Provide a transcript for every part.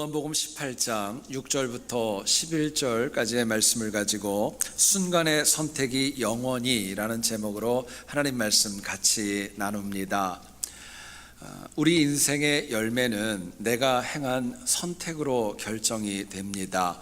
요한복음 18장 6절부터 11절까지의 말씀을 가지고 순간의 선택이 영원히라는 제목으로 하나님 말씀 같이 나눕니다. 아, 우리 인생의 열매는 내가 행한 선택으로 결정이 됩니다.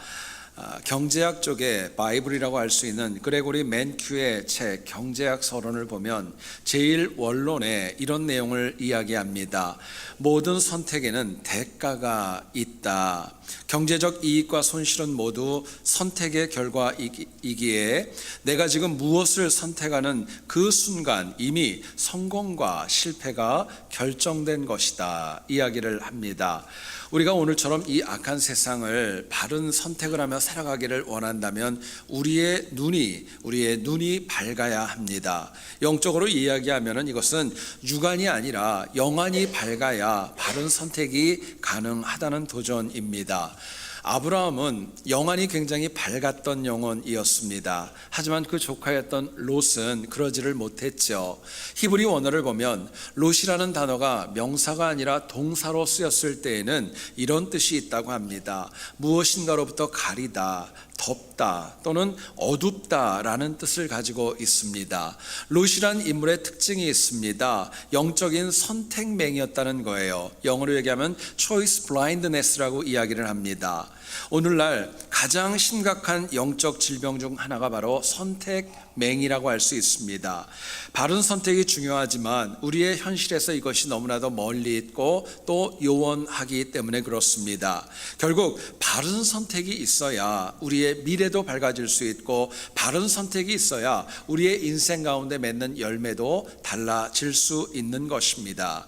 아, 경제학 쪽에 바이블이라고 할 수 있는 그레고리 맨큐의 책 경제학 서론을 보면 제일 원론에 이런 내용을 이야기합니다. 모든 선택에는 대가가 있다. 경제적 이익과 손실은 모두 선택의 결과이기에 내가 지금 무엇을 선택하는 그 순간 이미 성공과 실패가 결정된 것이다. 이야기를 합니다. 우리가 오늘처럼 이 악한 세상을 바른 선택을 하며 살아가기를 원한다면 우리의 눈이 우리의 눈이 밝아야 합니다. 영적으로 이야기하면은 이것은 육안이 아니라 영안이 밝아야 바른 선택이 가능하다는 도전입니다. 아브라함은 영안이 굉장히 밝았던 영혼이었습니다. 하지만 그 조카였던 롯은 그러지를 못했죠. 히브리 원어를 보면 롯이라는 단어가 명사가 아니라 동사로 쓰였을 때에는 이런 뜻이 있다고 합니다. 무엇인가로부터 가리다, 덥다 또는 어둡다라는 뜻을 가지고 있습니다. 롯이란 인물의 특징이 있습니다. 영적인 선택맹이었다는 거예요. 영어로 얘기하면 choice blindness라고 이야기를 합니다. 오늘날 가장 심각한 영적 질병 중 하나가 바로 선택맹이라고 할 수 있습니다. 바른 선택이 중요하지만 우리의 현실에서 이것이 너무나도 멀리 있고 또 요원하기 때문에 그렇습니다. 결국 바른 선택이 있어야 우리의 미래도 밝아질 수 있고 바른 선택이 있어야 우리의 인생 가운데 맺는 열매도 달라질 수 있는 것입니다.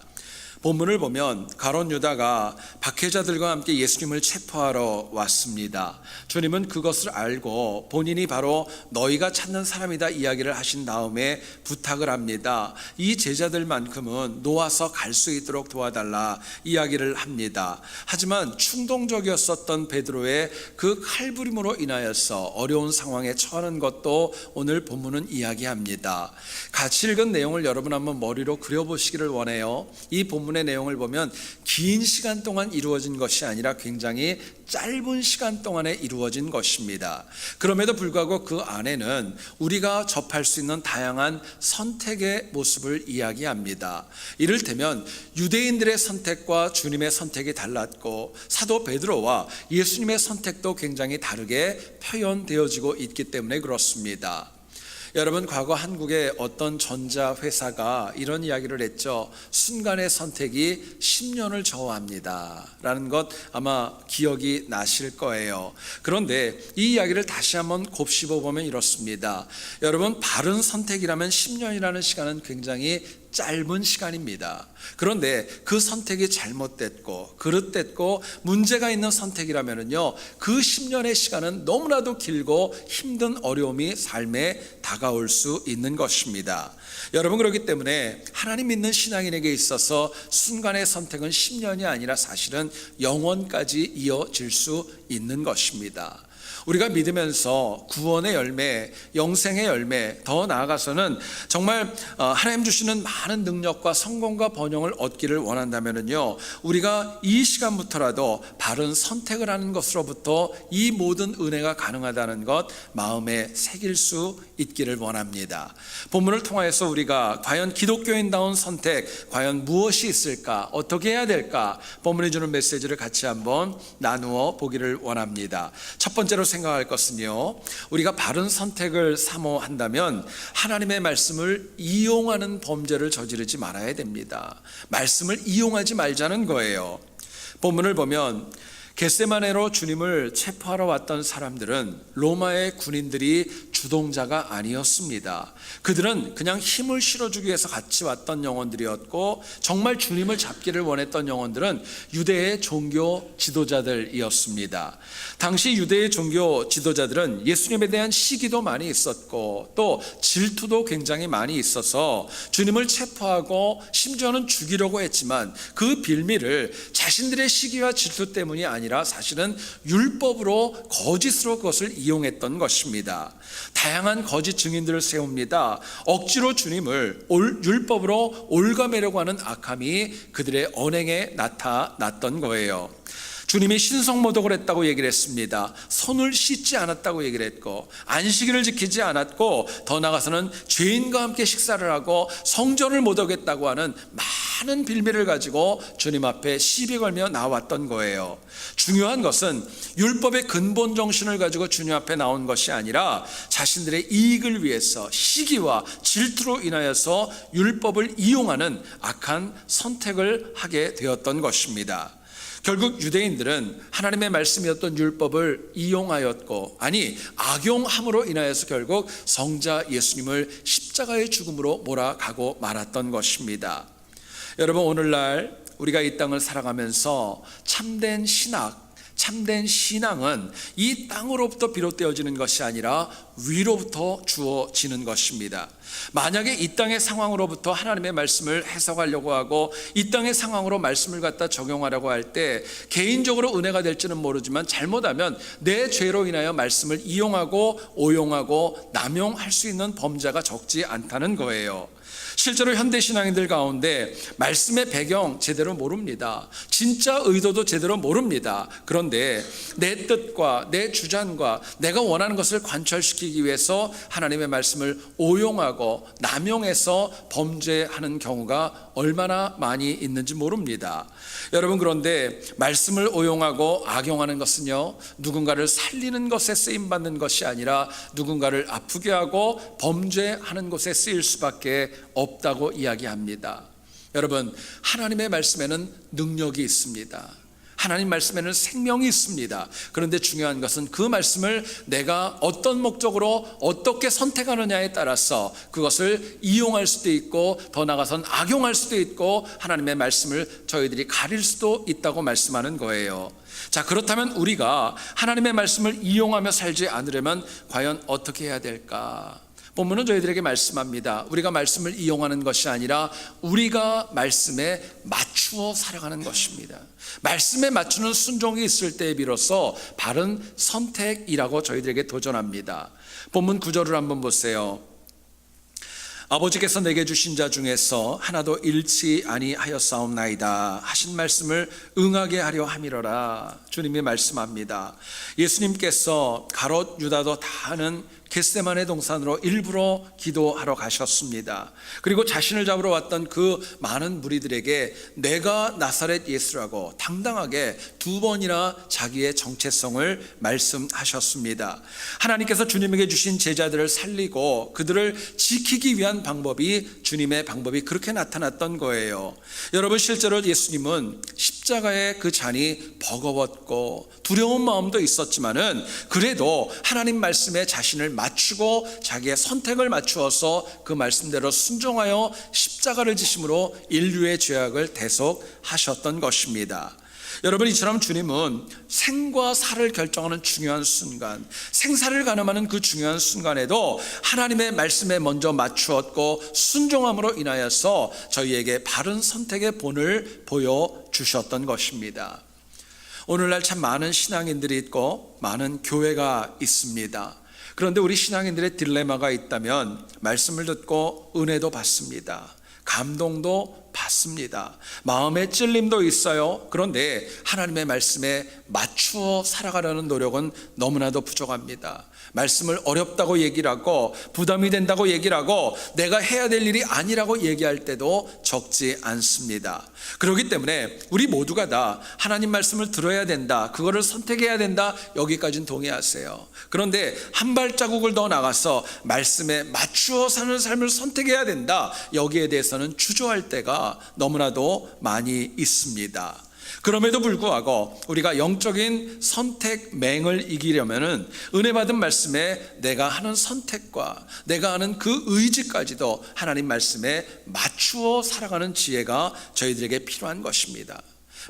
본문을 보면 가론 유다가 박해자들과 함께 예수님을 체포하러 왔습니다. 주님은 그것을 알고 본인이 바로 너희가 찾는 사람이다 이야기를 하신 다음에 부탁을 합니다. 이 제자들만큼은 놓아서 갈 수 있도록 도와달라 이야기를 합니다. 하지만 충동적이었었던 베드로의 그 칼부림으로 인하여서 어려운 상황에 처하는 것도 오늘 본문은 이야기합니다. 같이 읽은 내용을 여러분 한번 머리로 그려보시기를 원해요. 이 본문 본문의 내용을 보면 긴 시간 동안 이루어진 것이 아니라 굉장히 짧은 시간 동안에 이루어진 것입니다. 그럼에도 불구하고 그 안에는 우리가 접할 수 있는 다양한 선택의 모습을 이야기합니다. 이를테면 유대인들의 선택과 주님의 선택이 달랐고 사도 베드로와 예수님의 선택도 굉장히 다르게 표현되어지고 있기 때문에 그렇습니다. 여러분 과거 한국의 어떤 전자 회사가 이런 이야기를 했죠. 순간의 선택이 10년을 저어합니다라는 것 아마 기억이 나실 거예요. 그런데 이 이야기를 다시 한번 곱씹어 보면 이렇습니다. 여러분 바른 선택이라면 10년이라는 시간은 굉장히 짧은 시간입니다. 그런데 그 선택이 잘못됐고 그릇됐고 문제가 있는 선택이라면요. 그 10년의 시간은 너무나도 길고 힘든 어려움이 삶에 다가올 수 있는 것입니다. 여러분 그렇기 때문에 하나님 믿는 신앙인에게 있어서 순간의 선택은 10년이 아니라 사실은 영원까지 이어질 수 있는 것입니다. 우리가 믿으면서 구원의 열매, 영생의 열매, 더 나아가서는 정말 어, 하나님 주시는 많은 능력과 성공과 번영을 얻기를 원한다면요, 우리가 이 시간부터라도 바른 선택을 하는 것으로부터 이 모든 은혜가 가능하다는 것 마음에 새길 수 있기를 원합니다. 본문을 통하여서 우리가 과연 기독교인다운 선택, 과연 무엇이 있을까, 어떻게 해야 될까, 본문이 주는 메시지를 같이 한번 나누어 보기를 원합니다. 첫 번째 로 생각할 것은요. 우리가 바른 선택을 사모한다면 하나님의 말씀을 이용하는 범죄를 저지르지 말아야 됩니다. 말씀을 이용하지 말자는 거예요. 본문을 보면 겟세마네로 주님을 체포하러 왔던 사람들은 로마의 군인들이 주동자가 아니었습니다. 그들은 그냥 힘을 실어주기 위해서 같이 왔던 영혼들이었고 정말 주님을 잡기를 원했던 영혼들은 유대의 종교 지도자들이었습니다. 당시 유대의 종교 지도자들은 예수님에 대한 시기도 많이 있었고 또 질투도 굉장히 많이 있어서 주님을 체포하고 심지어는 죽이려고 했지만 그 빌미를 자신들의 시기와 질투 때문이 아니라 사실은 율법으로 거짓으로 그것을 이용했던 것입니다. 다양한 거짓 증인들을 세웁니다. 억지로 주님을 올, 율법으로 올가매려고 하는 악함이 그들의 언행에 나타났던 거예요. 주님이 신성모독을 했다고 얘기를 했습니다. 손을 씻지 않았다고 얘기를 했고 안식일을 지키지 않았고 더 나아가서는 죄인과 함께 식사를 하고 성전을 모독했다고 하는 많은 빌미를 가지고 주님 앞에 시비 걸며 나왔던 거예요. 중요한 것은 율법의 근본 정신을 가지고 주님 앞에 나온 것이 아니라 자신들의 이익을 위해서 시기와 질투로 인하여서 율법을 이용하는 악한 선택을 하게 되었던 것입니다. 결국 유대인들은 하나님의 말씀이었던 율법을 이용하였고 아니 악용함으로 인하여서 결국 성자 예수님을 십자가의 죽음으로 몰아가고 말았던 것입니다. 여러분 오늘날 우리가 이 땅을 살아가면서 참된 신학 참된 신앙은 이 땅으로부터 비롯되어지는 것이 아니라 위로부터 주어지는 것입니다. 만약에 이 땅의 상황으로부터 하나님의 말씀을 해석하려고 하고 이 땅의 상황으로 말씀을 갖다 적용하려고 할 때 개인적으로 은혜가 될지는 모르지만 잘못하면 내 죄로 인하여 말씀을 이용하고 오용하고 남용할 수 있는 범죄가 적지 않다는 거예요. 실제로 현대 신앙인들 가운데 말씀의 배경 제대로 모릅니다. 진짜 의도도 제대로 모릅니다. 그런데 내 뜻과 내 주장과 내가 원하는 것을 관철시키기 위해서 하나님의 말씀을 오용하고 남용해서 범죄하는 경우가 얼마나 많이 있는지 모릅니다. 여러분 그런데 말씀을 오용하고 악용하는 것은요 누군가를 살리는 것에 쓰임 받는 것이 아니라 누군가를 아프게 하고 범죄하는 것에 쓰일 수밖에 없 다고 이야기합니다. 여러분 하나님의 말씀에는 능력이 있습니다. 하나님 말씀에는 생명이 있습니다. 그런데 중요한 것은 그 말씀을 내가 어떤 목적으로 어떻게 선택하느냐에 따라서 그것을 이용할 수도 있고 더 나아가선 악용할 수도 있고 하나님의 말씀을 저희들이 가릴 수도 있다고 말씀하는 거예요. 자, 그렇다면 우리가 하나님의 말씀을 이용하며 살지 않으려면 과연 어떻게 해야 될까? 본문은 저희들에게 말씀합니다. 우리가 말씀을 이용하는 것이 아니라 우리가 말씀에 맞추어 살아가는 것입니다. 말씀에 맞추는 순종이 있을 때에 비로소 바른 선택이라고 저희들에게 도전합니다. 본문 구절을 한번 보세요. 아버지께서 내게 주신 자 중에서 하나도 잃지 아니하였사옵나이다 하신 말씀을 응하게 하려 함이로라 주님이 말씀합니다. 예수님께서 가롯 유다도 다 아는 겟세만의 동산으로 일부러 기도하러 가셨습니다. 그리고 자신을 잡으러 왔던 그 많은 무리들에게 내가 나사렛 예수라고 당당하게 두 번이나 자기의 정체성을 말씀하셨습니다. 하나님께서 주님에게 주신 제자들을 살리고 그들을 지키기 위한 방법이 주님의 방법이 그렇게 나타났던 거예요. 여러분 실제로 예수님은 십자가의 그 잔이 버거웠고 두려운 마음도 있었지만은 그래도 하나님 말씀에 자신을 맞추고 자기의 선택을 맞추어서 그 말씀대로 순종하여 십자가를 지심으로 인류의 죄악을 대속하셨던 것입니다. 여러분 이처럼 주님은 생과 사를 결정하는 중요한 순간, 생사를 가늠하는 그 중요한 순간에도 하나님의 말씀에 먼저 맞추었고 순종함으로 인하여서 저희에게 바른 선택의 본을 보여 주셨던 것입니다. 오늘날 참 많은 신앙인들이 있고 많은 교회가 있습니다. 그런데 우리 신앙인들의 딜레마가 있다면 말씀을 듣고 은혜도 받습니다. 감동도 받습니다. 마음의 찔림도 있어요. 그런데 하나님의 말씀에 맞추어 살아가려는 노력은 너무나도 부족합니다. 말씀을 어렵다고 얘기를 하고 부담이 된다고 얘기를 하고 내가 해야 될 일이 아니라고 얘기할 때도 적지 않습니다. 그렇기 때문에 우리 모두가 다 하나님 말씀을 들어야 된다. 그거를 선택해야 된다. 여기까지는 동의하세요. 그런데 한 발자국을 더 나가서 말씀에 맞추어 사는 삶을 선택해야 된다. 여기에 대해서는 주저할 때가 너무나도 많이 있습니다. 그럼에도 불구하고 우리가 영적인 선택 맹을 이기려면은 은혜 받은 말씀에 내가 하는 선택과 내가 하는 그 의지까지도 하나님 말씀에 맞추어 살아가는 지혜가 저희들에게 필요한 것입니다.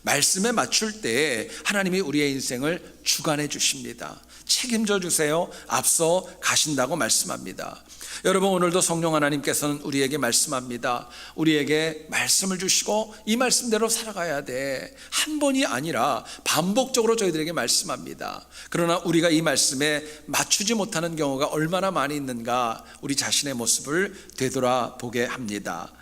말씀에 맞출 때 하나님이 우리의 인생을 주관해 주십니다. 책임져 주세요. 앞서 가신다고 말씀합니다. 여러분 오늘도 성령 하나님께서는 우리에게 말씀합니다. 우리에게 말씀을 주시고 이 말씀대로 살아가야 돼. 한 번이 아니라 반복적으로 저희들에게 말씀합니다. 그러나 우리가 이 말씀에 맞추지 못하는 경우가 얼마나 많이 있는가 우리 자신의 모습을 되돌아보게 합니다.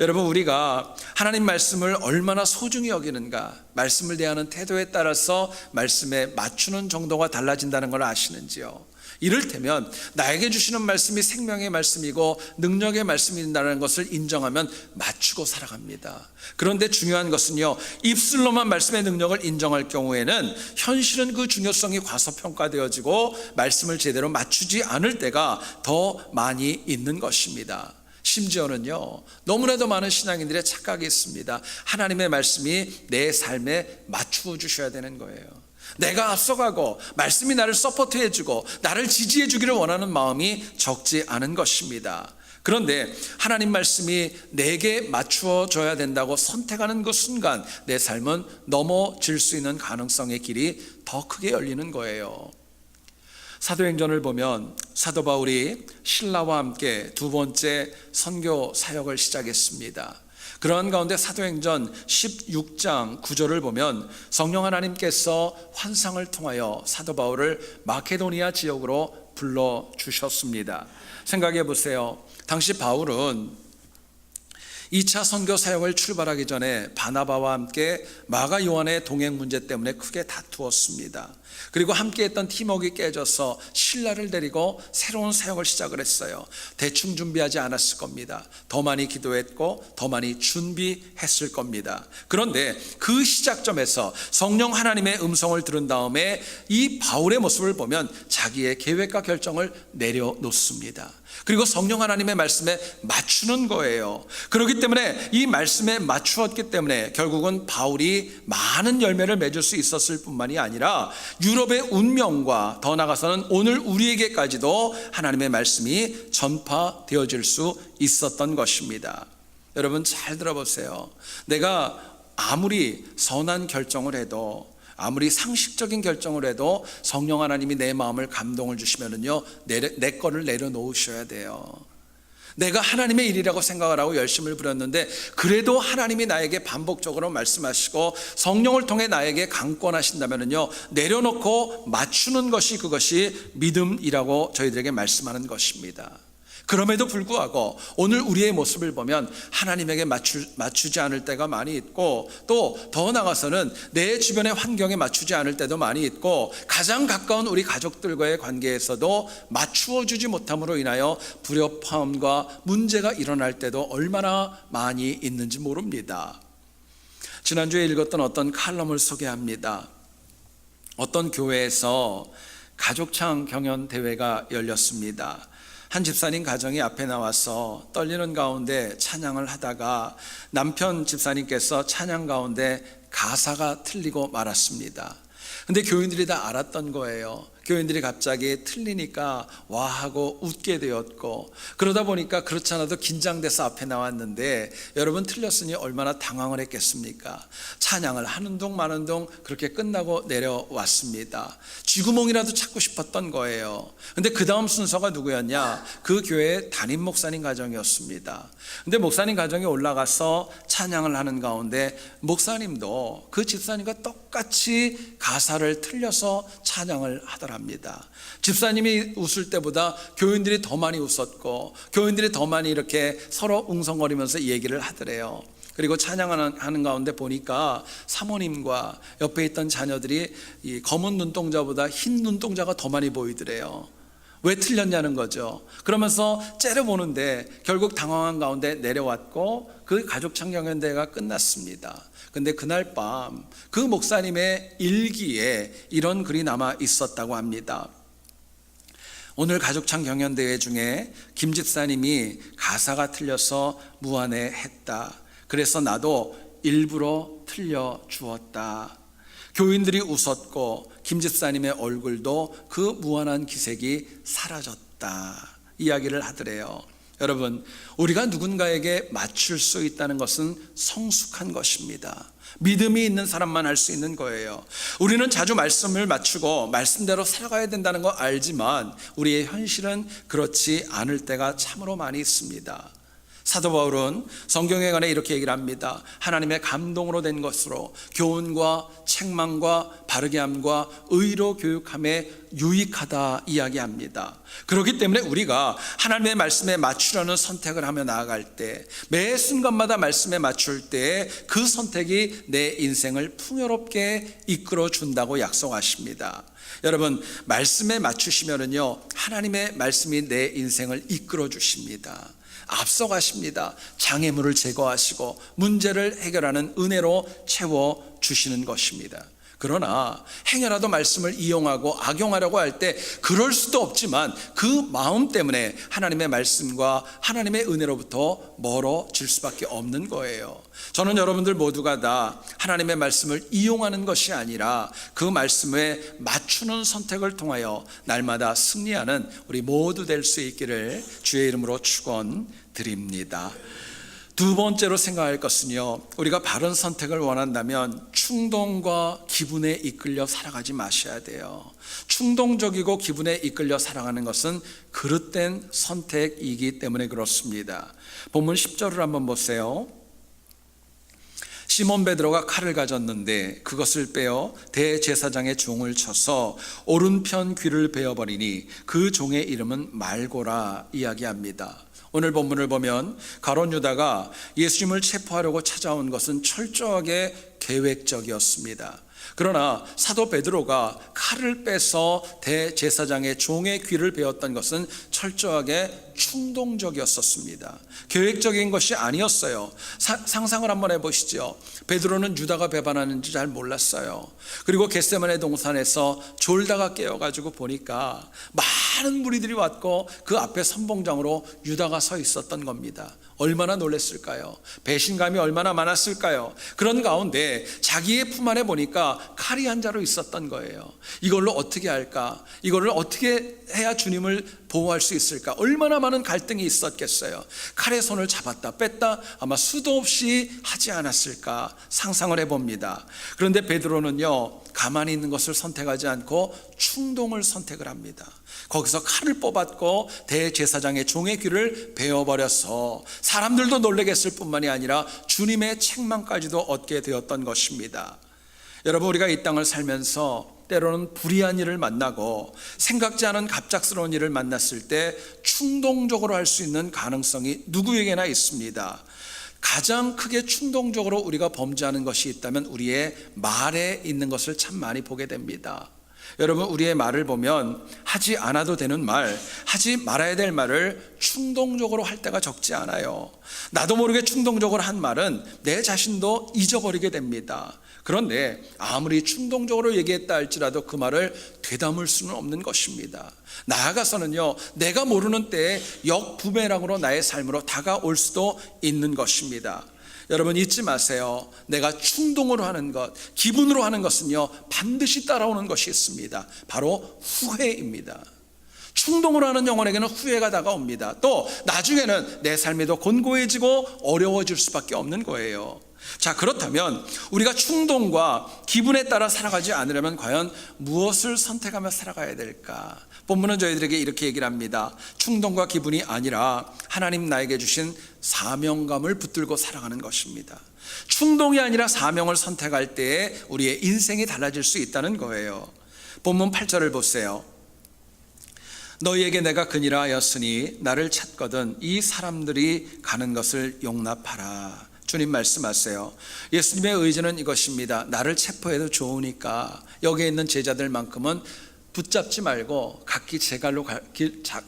여러분 우리가 하나님 말씀을 얼마나 소중히 여기는가 말씀을 대하는 태도에 따라서 말씀에 맞추는 정도가 달라진다는 걸 아시는지요? 이를테면 나에게 주시는 말씀이 생명의 말씀이고 능력의 말씀이라는 것을 인정하면 맞추고 살아갑니다. 그런데 중요한 것은요, 입술로만 말씀의 능력을 인정할 경우에는 현실은 그 중요성이 과소평가되어지고 말씀을 제대로 맞추지 않을 때가 더 많이 있는 것입니다. 심지어는요, 너무나도 많은 신앙인들의 착각이 있습니다. 하나님의 말씀이 내 삶에 맞추어 주셔야 되는 거예요. 내가 앞서가고 말씀이 나를 서포트해 주고 나를 지지해 주기를 원하는 마음이 적지 않은 것입니다. 그런데 하나님 말씀이 내게 맞추어 줘야 된다고 선택하는 그 순간 내 삶은 넘어질 수 있는 가능성의 길이 더 크게 열리는 거예요. 사도행전을 보면 사도 바울이 신라와 함께 두 번째 선교 사역을 시작했습니다. 그러한 가운데 사도행전 16장 9절을 보면 성령 하나님께서 환상을 통하여 사도 바울을 마케도니아 지역으로 불러 주셨습니다. 생각해 보세요. 당시 바울은 2차 선교 사역을 출발하기 전에 바나바와 함께 마가 요한의 동행 문제 때문에 크게 다투었습니다. 그리고 함께 했던 팀워크가 깨져서 신라를 데리고 새로운 사역을 시작을 했어요. 대충 준비하지 않았을 겁니다. 더 많이 기도했고 더 많이 준비했을 겁니다. 그런데 그 시작점에서 성령 하나님의 음성을 들은 다음에 이 바울의 모습을 보면 자기의 계획과 결정을 내려놓습니다. 그리고 성령 하나님의 말씀에 맞추는 거예요. 그렇기 때문에 이 말씀에 맞추었기 때문에 결국은 바울이 많은 열매를 맺을 수 있었을 뿐만이 아니라 유럽의 운명과 더 나아가서는 오늘 우리에게까지도 하나님의 말씀이 전파되어질 수 있었던 것입니다. 여러분 잘 들어보세요. 내가 아무리 선한 결정을 해도 아무리 상식적인 결정을 해도 성령 하나님이 내 마음을 감동을 주시면은요 내, 내 거를 내려놓으셔야 돼요. 내가 하나님의 일이라고 생각을 하고 열심을 부렸는데 그래도 하나님이 나에게 반복적으로 말씀하시고 성령을 통해 나에게 강권하신다면은요 내려놓고 맞추는 것이 그것이 믿음이라고 저희들에게 말씀하는 것입니다. 그럼에도 불구하고 오늘 우리의 모습을 보면 하나님에게 맞추, 맞추지 않을 때가 많이 있고 또 더 나가서는 내 주변의 환경에 맞추지 않을 때도 많이 있고 가장 가까운 우리 가족들과의 관계에서도 맞추어 주지 못함으로 인하여 불협화음과 문제가 일어날 때도 얼마나 많이 있는지 모릅니다. 지난주에 읽었던 어떤 칼럼을 소개합니다. 어떤 교회에서 가족창 경연 대회가 열렸습니다. 한 집사님 가정이 앞에 나와서 떨리는 가운데 찬양을 하다가 남편 집사님께서 찬양 가운데 가사가 틀리고 말았습니다. 근데 교인들이 다 알았던 거예요. 교인들이 갑자기 틀리니까 와 하고 웃게 되었고 그러다 보니까 그렇지 않아도 긴장돼서 앞에 나왔는데 여러분 틀렸으니 얼마나 당황을 했겠습니까? 찬양을 하는 동 마는 동 그렇게 끝나고 내려왔습니다. 쥐구멍이라도 찾고 싶었던 거예요. 근데 그 다음 순서가 누구였냐? 그 교회 담임 목사님 가정이었습니다. 근데 목사님 가정에 올라가서 찬양을 하는 가운데 목사님도 그 집사님과 똑같이 가사를 틀려서 찬양을 하더 랍니다. 집사님이 웃을 때보다 교인들이 더 많이 웃었고 교인들이 더 많이 이렇게 서로 웅성거리면서 얘기를 하더래요. 그리고 찬양하는 하는 가운데 보니까 사모님과 옆에 있던 자녀들이 이 검은 눈동자보다 흰 눈동자가 더 많이 보이더래요. 왜 틀렸냐는 거죠. 그러면서 째려보는데 결국 당황한 가운데 내려왔고 그 가족 창경연대가 끝났습니다. 근데 그날 밤 그 목사님의 일기에 이런 글이 남아 있었다고 합니다. 오늘 가족창 경연대회 중에 김 집사님이 가사가 틀려서 무안해했다. 그래서 나도 일부러 틀려 주었다. 교인들이 웃었고 김 집사님의 얼굴도 그 무한한 기색이 사라졌다. 이야기를 하더래요. 여러분, 우리가 누군가에게 맞출 수 있다는 것은 성숙한 것입니다. 믿음이 있는 사람만 할 수 있는 거예요. 우리는 자주 말씀을 맞추고 말씀대로 살아가야 된다는 거 알지만 우리의 현실은 그렇지 않을 때가 참으로 많이 있습니다. 사도 바울은 성경에 관해 이렇게 얘기를 합니다. 하나님의 감동으로 된 것으로 교훈과 책망과 바르게 함과 의로 교육함에 유익하다 이야기합니다. 그렇기 때문에 우리가 하나님의 말씀에 맞추려는 선택을 하며 나아갈 때 매 순간마다 말씀에 맞출 때 그 선택이 내 인생을 풍요롭게 이끌어 준다고 약속하십니다. 여러분 말씀에 맞추시면은요 하나님의 말씀이 내 인생을 이끌어 주십니다. 앞서가십니다. 장애물을 제거하시고 문제를 해결하는 은혜로 채워 주시는 것입니다. 그러나 행여라도 말씀을 이용하고 악용하려고 할 때 그럴 수도 없지만 그 마음 때문에 하나님의 말씀과 하나님의 은혜로부터 멀어질 수밖에 없는 거예요. 저는 여러분들 모두가 다 하나님의 말씀을 이용하는 것이 아니라 그 말씀에 맞추는 선택을 통하여 날마다 승리하는 우리 모두 될 수 있기를 주의 이름으로 축원 드립니다. 두 번째로 생각할 것은요, 우리가 바른 선택을 원한다면 충동과 기분에 이끌려 살아가지 마셔야 돼요. 충동적이고 기분에 이끌려 살아가는 것은 그릇된 선택이기 때문에 그렇습니다. 본문 10절을 한번 보세요. 시몬 베드로가 칼을 가졌는데 그것을 빼어 대제사장의 종을 쳐서 오른편 귀를 베어 버리니 그 종의 이름은 말고라 이야기합니다. 오늘 본문을 보면 가론 유다가 예수님을 체포하려고 찾아온 것은 철저하게 계획적이었습니다. 그러나 사도 베드로가 칼을 빼서 대제사장의 종의 귀를 베었던 것은 철저하게 충동적이었었습니다. 계획적인 것이 아니었어요. 사- 상상을 한번 해보시죠. 베드로는 유다가 배반하는지 잘 몰랐어요. 그리고 겟세만의 동산에서 졸다가 깨어가지고 보니까 많은 무리들이 왔고 그 앞에 선봉장으로 유다가 서 있었던 겁니다. 얼마나 놀랐을까요? 배신감이 얼마나 많았을까요? 그런 가운데 자기의 품 안에 보니까 칼이 한 자루 있었던 거예요. 이걸로 어떻게 할까? 이거를 어떻게 해야 주님을 보호할 수 있을까? 얼마나 많은 갈등이 있었겠어요. 칼의 손을 잡았다 뺐다 아마 수도 없이 하지 않았을까 상상을 해봅니다. 그런데 베드로는요 가만히 있는 것을 선택하지 않고 충동을 선택을 합니다. 거기서 칼을 뽑았고 대제사장의 종의 귀를 베어버려서 사람들도 놀래겠을 뿐만이 아니라 주님의 책망까지도 얻게 되었던 것입니다. 여러분 우리가 이 땅을 살면서 때로는 불의한 일을 만나고 생각지 않은 갑작스러운 일을 만났을 때 충동적으로 할 수 있는 가능성이 누구에게나 있습니다. 가장 크게 충동적으로 우리가 범죄하는 것이 있다면 우리의 말에 있는 것을 참 많이 보게 됩니다. 여러분 우리의 말을 보면 하지 않아도 되는 말, 하지 말아야 될 말을 충동적으로 할 때가 적지 않아요. 나도 모르게 충동적으로 한 말은 내 자신도 잊어버리게 됩니다. 그런데 아무리 충동적으로 얘기했다 할지라도 그 말을 되담을 수는 없는 것입니다. 나아가서는요, 내가 모르는 때에 역부메랑으로 나의 삶으로 다가올 수도 있는 것입니다. 여러분 잊지 마세요. 내가 충동으로 하는 것, 기분으로 하는 것은요, 반드시 따라오는 것이 있습니다. 바로 후회입니다. 충동으로 하는 영혼에게는 후회가 다가옵니다. 또 나중에는 내 삶이 더 곤고해지고 어려워질 수밖에 없는 거예요. 자, 그렇다면 우리가 충동과 기분에 따라 살아가지 않으려면 과연 무엇을 선택하며 살아가야 될까? 본문은 저희들에게 이렇게 얘기를 합니다. 충동과 기분이 아니라 하나님 나에게 주신 사명감을 붙들고 살아가는 것입니다. 충동이 아니라 사명을 선택할 때에 우리의 인생이 달라질 수 있다는 거예요. 본문 8절을 보세요. 너희에게 내가 그니라 하였으니 나를 찾거든 이 사람들이 가는 것을 용납하라. 주님 말씀하세요. 예수님의 의지는 이것입니다. 나를 체포해도 좋으니까 여기에 있는 제자들만큼은 붙잡지 말고 각기 제 갈로 갈, 길, 자,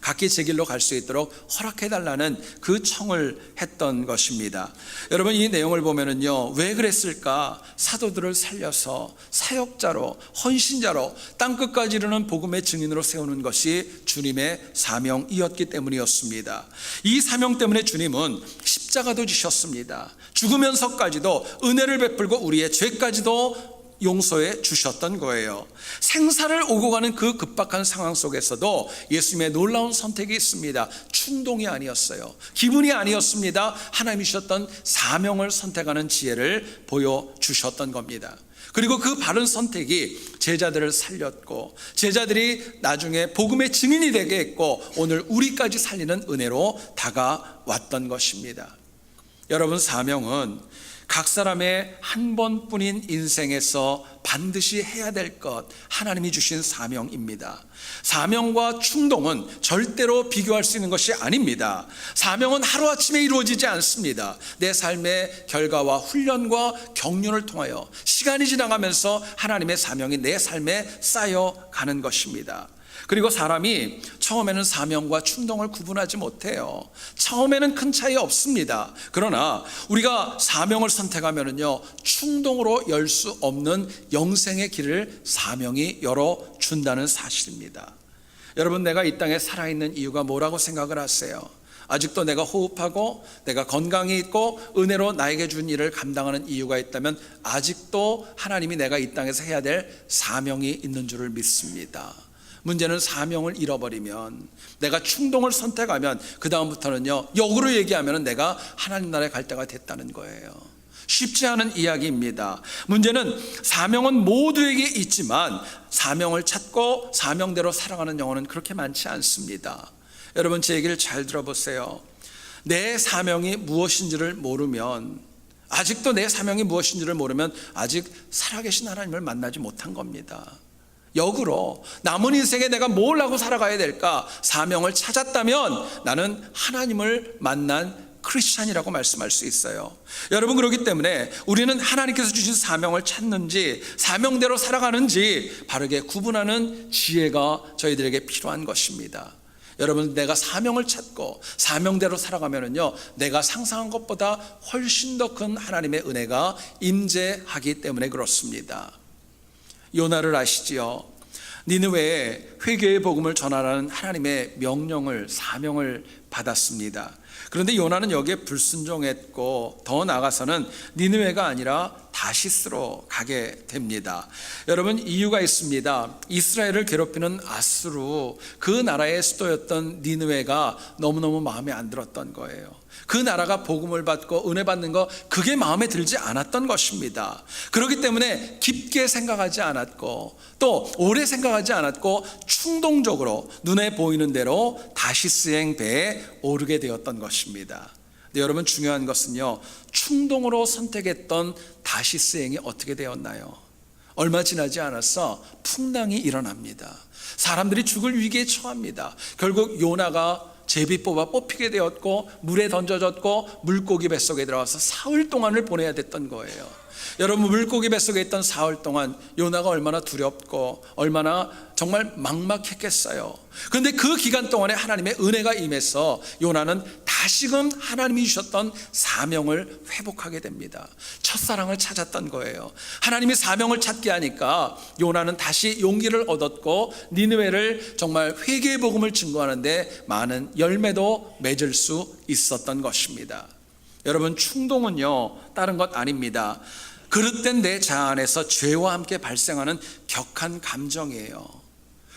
각기 제 길로 갈 수 있도록 허락해 달라는 그 청을 했던 것입니다. 여러분 이 내용을 보면은요 왜 그랬을까? 사도들을 살려서 사역자로 헌신자로 땅 끝까지 이르는 복음의 증인으로 세우는 것이 주님의 사명이었기 때문이었습니다. 이 사명 때문에 주님은 십자가도 지셨습니다. 죽으면서까지도 은혜를 베풀고 우리의 죄까지도 용서해 주셨던 거예요. 생사를 오고 가는 그 급박한 상황 속에서도 예수님의 놀라운 선택이 있습니다. 충동이 아니었어요. 기분이 아니었습니다. 하나님이 주셨던 사명을 선택하는 지혜를 보여주셨던 겁니다. 그리고 그 바른 선택이 제자들을 살렸고 제자들이 나중에 복음의 증인이 되게 했고 오늘 우리까지 살리는 은혜로 다가왔던 것입니다. 여러분 사명은 각 사람의 한 번뿐인 인생에서 반드시 해야 될 것 하나님이 주신 사명입니다. 사명과 충동은 절대로 비교할 수 있는 것이 아닙니다. 사명은 하루아침에 이루어지지 않습니다. 내 삶의 결과와 훈련과 경륜을 통하여 시간이 지나가면서 하나님의 사명이 내 삶에 쌓여가는 것입니다. 그리고 사람이 처음에는 사명과 충동을 구분하지 못해요. 처음에는 큰 차이 없습니다. 그러나 우리가 사명을 선택하면은요, 충동으로 열 수 없는 영생의 길을 사명이 열어 준다는 사실입니다. 여러분, 내가 이 땅에 살아있는 이유가 뭐라고 생각을 하세요? 아직도 내가 호흡하고 내가 건강히 있고 은혜로 나에게 준 일을 감당하는 이유가 있다면 아직도 하나님이 내가 이 땅에서 해야 될 사명이 있는 줄을 믿습니다. 문제는 사명을 잃어버리면 내가 충동을 선택하면 그 다음부터는요 역으로 얘기하면 내가 하나님 나라에 갈 때가 됐다는 거예요. 쉽지 않은 이야기입니다. 문제는 사명은 모두에게 있지만 사명을 찾고 사명대로 살아가는 영혼은 그렇게 많지 않습니다. 여러분 제 얘기를 잘 들어보세요. 내 사명이 무엇인지를 모르면 아직도 내 사명이 무엇인지를 모르면 아직 살아계신 하나님을 만나지 못한 겁니다. 역으로 남은 인생에 내가 뭘 하고 살아가야 될까 사명을 찾았다면 나는 하나님을 만난 크리스찬이라고 말씀할 수 있어요. 여러분 그렇기 때문에 우리는 하나님께서 주신 사명을 찾는지 사명대로 살아가는지 바르게 구분하는 지혜가 저희들에게 필요한 것입니다. 여러분 내가 사명을 찾고 사명대로 살아가면은요 내가 상상한 것보다 훨씬 더 큰 하나님의 은혜가 임재하기 때문에 그렇습니다. 요나를 아시지요? 니느웨에 회개의 복음을 전하라는 하나님의 명령을 사명을 받았습니다. 그런데 요나는 여기에 불순종했고 더 나아가서는 니느웨가 아니라 다시스로 가게 됩니다. 여러분 이유가 있습니다. 이스라엘을 괴롭히는 아수르 그 나라의 수도였던 니느웨가 너무너무 마음에 안 들었던 거예요. 그 나라가 복음을 받고 은혜 받는 거 그게 마음에 들지 않았던 것입니다. 그렇기 때문에 깊게 생각하지 않았고 또 오래 생각하지 않았고 충동적으로 눈에 보이는 대로 다시 스 행 배에 오르게 되었던 것입니다. 근데 여러분 중요한 것은요. 충동으로 선택했던 다시 스 행이 어떻게 되었나요? 얼마 지나지 않아서 풍랑이 일어납니다. 사람들이 죽을 위기에 처합니다. 결국 요나가 제비 뽑아 뽑히게 되었고 물에 던져졌고 물고기 뱃속에 들어가서 사흘 동안을 보내야 됐던 거예요. 여러분 물고기 뱃속에 있던 사흘 동안 요나가 얼마나 두렵고 얼마나 정말 막막했겠어요. 그런데 그 기간 동안에 하나님의 은혜가 임해서 요나는 다시금 하나님이 주셨던 사명을 회복하게 됩니다. 첫사랑을 찾았던 거예요. 하나님이 사명을 찾게 하니까 요나는 다시 용기를 얻었고 니느웨를 정말 회개의 복음을 증거하는데 많은 열매도 맺을 수 있었던 것입니다. 여러분 충동은요 다른 것 아닙니다. 그릇된 내 자아 안에서 죄와 함께 발생하는 격한 감정이에요.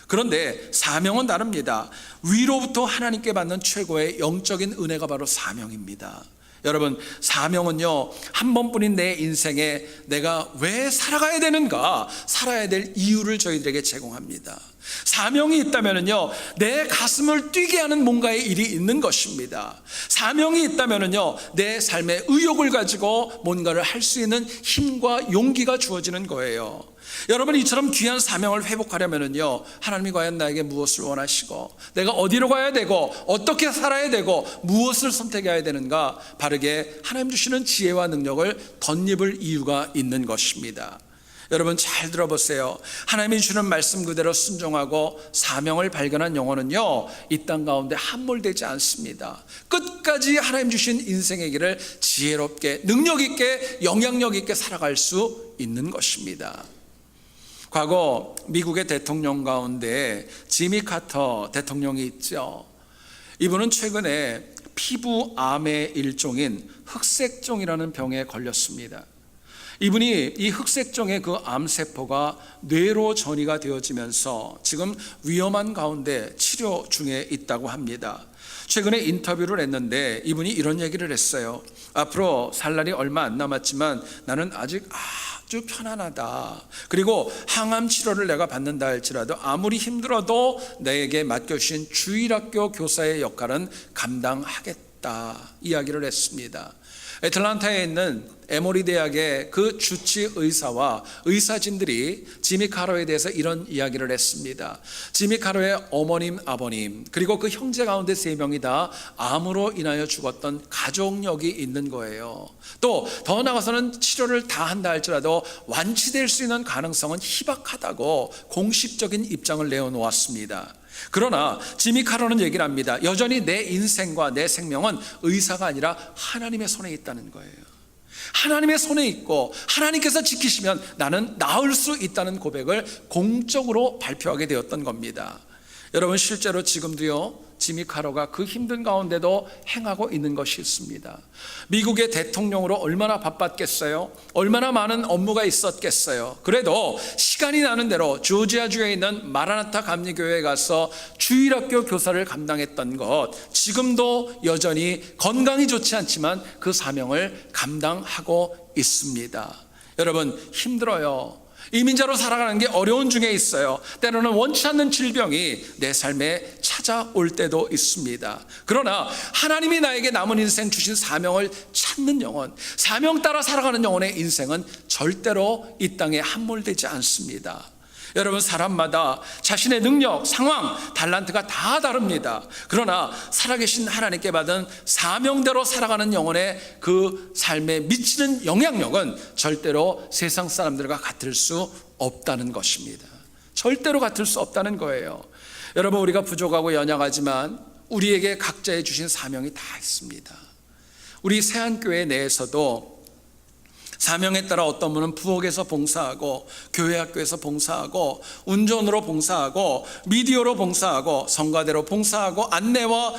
그런데 사명은 다릅니다. 위로부터 하나님께 받는 최고의 영적인 은혜가 바로 사명입니다. 여러분, 사명은요, 한 번뿐인 내 인생에 내가 왜 살아가야 되는가, 살아야 될 이유를 저희들에게 제공합니다. 사명이 있다면요, 내 가슴을 뛰게 하는 뭔가의 일이 있는 것입니다. 사명이 있다면요, 내 삶의 의욕을 가지고 뭔가를 할 수 있는 힘과 용기가 주어지는 거예요. 여러분 이처럼 귀한 사명을 회복하려면요 하나님이 과연 나에게 무엇을 원하시고 내가 어디로 가야 되고 어떻게 살아야 되고 무엇을 선택해야 되는가 바르게 하나님 주시는 지혜와 능력을 덧입을 이유가 있는 것입니다. 여러분 잘 들어보세요. 하나님이 주는 말씀 그대로 순종하고 사명을 발견한 영혼은요 이 땅 가운데 함몰되지 않습니다. 끝까지 하나님 주신 인생의 길을 지혜롭게 능력 있게 영향력 있게 살아갈 수 있는 것입니다. 과거 미국의 대통령 가운데 지미 카터 대통령이 있죠. 이분은 최근에 피부암의 일종인 흑색종이라는 병에 걸렸습니다. 이분이 이 흑색종의 그 암세포가 뇌로 전이가 되어지면서 지금 위험한 가운데 치료 중에 있다고 합니다. 최근에 인터뷰를 했는데 이분이 이런 얘기를 했어요. 앞으로 살 날이 얼마 안 남았지만 나는 아직 아, 아주 편안하다. 그리고 항암 치료를 내가 받는다 할지라도 아무리 힘들어도 내게 맡겨주신 주일학교 교사의 역할은 감당하겠다. 이야기를 했습니다. 애틀란타에 있는 에모리 대학의 그 주치 의사와 의사진들이 지미 카로에 대해서 이런 이야기를 했습니다. 지미 카로의 어머님, 아버님, 그리고 그 형제 가운데 세 명이 다 암으로 인하여 죽었던 가족력이 있는 거예요. 또 더 나아가서는 치료를 다 한다 할지라도 완치될 수 있는 가능성은 희박하다고 공식적인 입장을 내어놓았습니다. 그러나 지미 카로는 얘기를 합니다. 여전히 내 인생과 내 생명은 의사가 아니라 하나님의 손에 있다는 거예요. 하나님의 손에 있고 하나님께서 지키시면 나는 나을 수 있다는 고백을 공적으로 발표하게 되었던 겁니다. 여러분 실제로 지금도요. 지미 카로가 그 힘든 가운데도 행하고 있는 것이 있습니다. 미국의 대통령으로 얼마나 바빴겠어요? 얼마나 많은 업무가 있었겠어요? 그래도 시간이 나는 대로 조지아주에 있는 마라나타 감리교회에 가서 주일학교 교사를 감당했던 것, 지금도 여전히 건강이 좋지 않지만 그 사명을 감당하고 있습니다. 여러분 힘들어요. 이민자로 살아가는 게 어려운 중에 있어요. 때로는 원치 않는 질병이 내 삶에 찾아올 때도 있습니다. 그러나 하나님이 나에게 남은 인생 주신 사명을 찾는 영혼, 사명 따라 살아가는 영혼의 인생은 절대로 이 땅에 함몰되지 않습니다. 여러분 사람마다 자신의 능력, 상황, 달란트가 다 다릅니다. 그러나 살아계신 하나님께 받은 사명대로 살아가는 영혼의 그 삶에 미치는 영향력은 절대로 세상 사람들과 같을 수 없다는 것입니다. 절대로 같을 수 없다는 거예요. 여러분 우리가 부족하고 연약하지만 우리에게 각자의 주신 사명이 다 있습니다. 우리 세안교회 내에서도 사명에 따라 어떤 분은 부엌에서 봉사하고 교회 학교에서 봉사하고 운전으로 봉사하고 미디어로 봉사하고 성가대로 봉사하고 안내와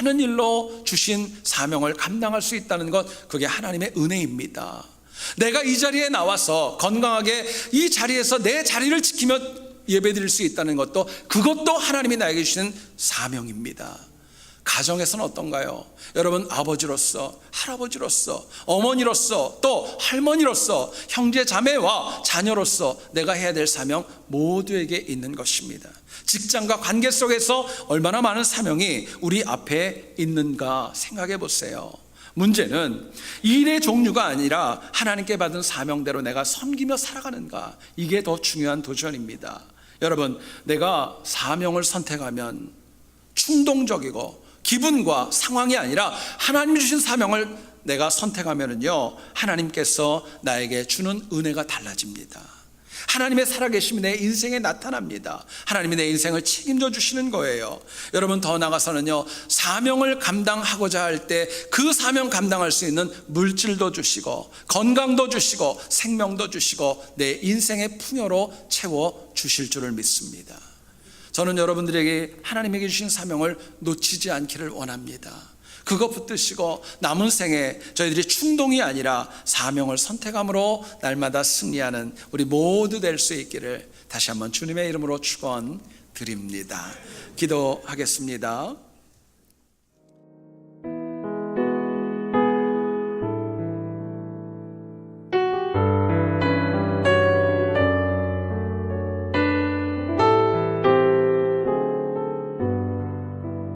많은 일로 주신 사명을 감당할 수 있다는 것 그게 하나님의 은혜입니다. 내가 이 자리에 나와서 건강하게 이 자리에서 내 자리를 지키며 예배드릴 수 있다는 것도 그것도 하나님이 나에게 주시는 사명입니다. 가정에서는 어떤가요? 여러분 아버지로서 할아버지로서 어머니로서 또 할머니로서 형제 자매와 자녀로서 내가 해야 될 사명 모두에게 있는 것입니다. 직장과 관계 속에서 얼마나 많은 사명이 우리 앞에 있는가 생각해 보세요. 문제는 일의 종류가 아니라 하나님께 받은 사명대로 내가 섬기며 살아가는가 이게 더 중요한 도전입니다. 여러분 내가 사명을 선택하면 충동적이고 기분과 상황이 아니라 하나님 주신 사명을 내가 선택하면은요 하나님께서 나에게 주는 은혜가 달라집니다. 하나님의 살아계심이 내 인생에 나타납니다. 하나님이 내 인생을 책임져 주시는 거예요. 여러분 더 나가서는요 사명을 감당하고자 할 때 그 사명 감당할 수 있는 물질도 주시고 건강도 주시고 생명도 주시고 내 인생의 풍요로 채워 주실 줄을 믿습니다. 저는 여러분들에게 하나님에게 주신 사명을 놓치지 않기를 원합니다. 그거 붙드시고 남은 생에 저희들이 충동이 아니라 사명을 선택함으로 날마다 승리하는 우리 모두 될 수 있기를 다시 한번 주님의 이름으로 축원 드립니다. 기도하겠습니다.